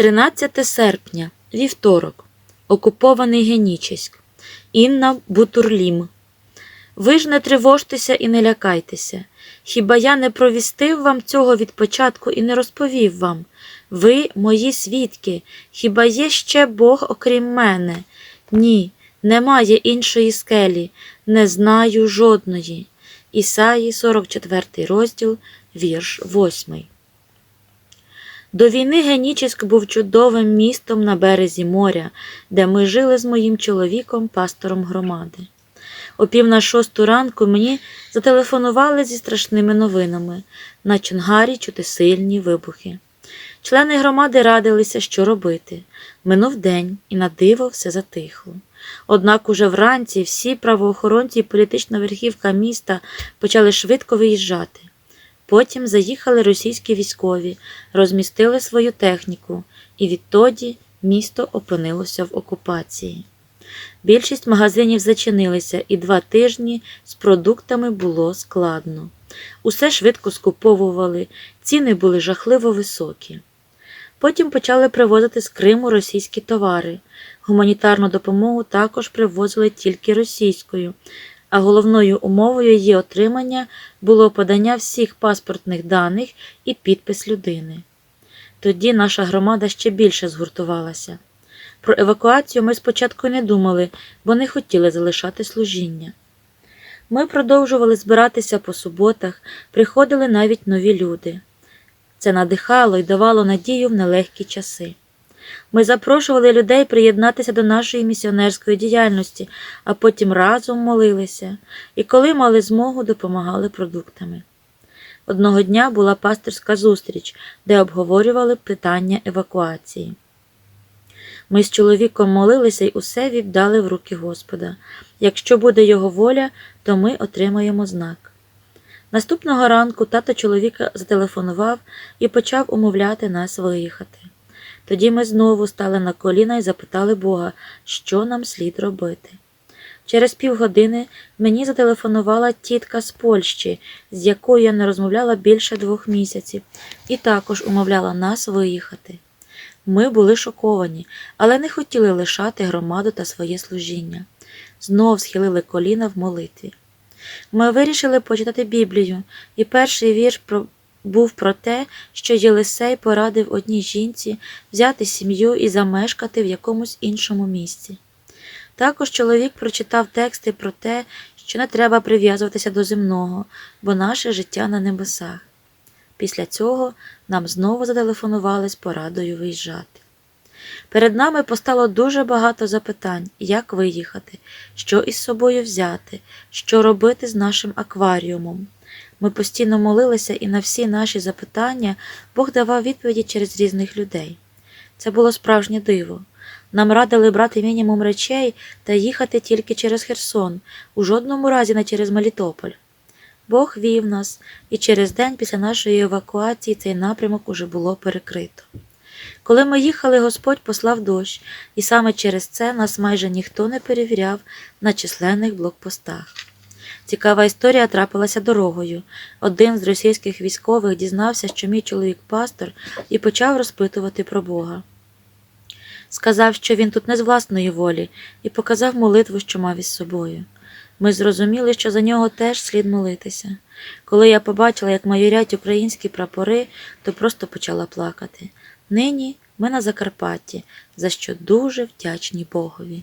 13 серпня, вівторок, окупований Генічеськ, Інна Бутурлім. Ви ж не тривожтеся і не лякайтеся. Хіба я не провістив вам цього від початку і не розповів вам? Ви мої свідки, хіба є ще Бог окрім мене? Ні, немає іншої скелі, не знаю жодної. Ісаї, 44 розділ, вірш 8. До війни Генічеськ був чудовим містом на березі моря, де ми жили з моїм чоловіком, пастором громади. О пів на шосту ранку мені зателефонували зі страшними новинами. На Чонгарі чути сильні вибухи. Члени громади радилися, що робити. Минув день, і на диво все затихло. Однак уже вранці всі правоохоронці і політична верхівка міста почали швидко виїжджати. Потім заїхали російські військові, розмістили свою техніку, і відтоді місто опинилося в окупації. Більшість магазинів зачинилися, і два тижні з продуктами було складно. Усе швидко скуповували, ціни були жахливо високі. Потім почали привозити з Криму російські товари. Гуманітарну допомогу також привозили тільки російською, а головною умовою її отримання було подання всіх паспортних даних і підпис людини. Тоді наша громада ще більше згуртувалася. Про евакуацію ми спочатку не думали, бо не хотіли залишати служіння. Ми продовжували збиратися по суботах, приходили навіть нові люди. Це надихало і давало надію в нелегкі часи. Ми запрошували людей приєднатися до нашої місіонерської діяльності, а потім разом молилися і, коли мали змогу, допомагали продуктами. Одного дня була пасторська зустріч, де обговорювали питання евакуації. Ми з чоловіком молилися й усе віддали в руки Господа. Якщо буде його воля, то ми отримаємо знак. Наступного ранку тато чоловіка зателефонував і почав умовляти нас виїхати. Тоді ми знову стали на коліна і запитали Бога, що нам слід робити. Через півгодини мені зателефонувала тітка з Польщі, з якою я не розмовляла більше двох місяців, і також умовляла нас виїхати. Ми були шоковані, але не хотіли лишати громаду та своє служіння. Знов схилили коліна в молитві. Ми вирішили почитати Біблію, і перший вірш про... був про те, що Єлисей порадив одній жінці взяти сім'ю і замешкати в якомусь іншому місці. Також чоловік прочитав тексти про те, що не треба прив'язуватися до земного, бо наше життя на небесах. Після цього нам знову зателефонували з порадою виїжджати. Перед нами постало дуже багато запитань, як виїхати, що із собою взяти, що робити з нашим акваріумом. Ми постійно молилися, і на всі наші запитання Бог давав відповіді через різних людей. Це було справжнє диво. Нам радили брати мінімум речей та їхати тільки через Херсон, у жодному разі не через Мелітополь. Бог вів нас, і через день після нашої евакуації цей напрямок уже було перекрито. Коли ми їхали, Господь послав дощ, і саме через це нас майже ніхто не перевіряв на численних блокпостах. Цікава історія трапилася дорогою. Один з російських військових дізнався, що мій чоловік пастор, і почав розпитувати про Бога. Сказав, що він тут не з власної волі, і показав молитву, що мав із собою. Ми зрозуміли, що за нього теж слід молитися. Коли я побачила, як майорять українські прапори, то просто почала плакати. Нині ми на Закарпатті, за що дуже вдячні Богові.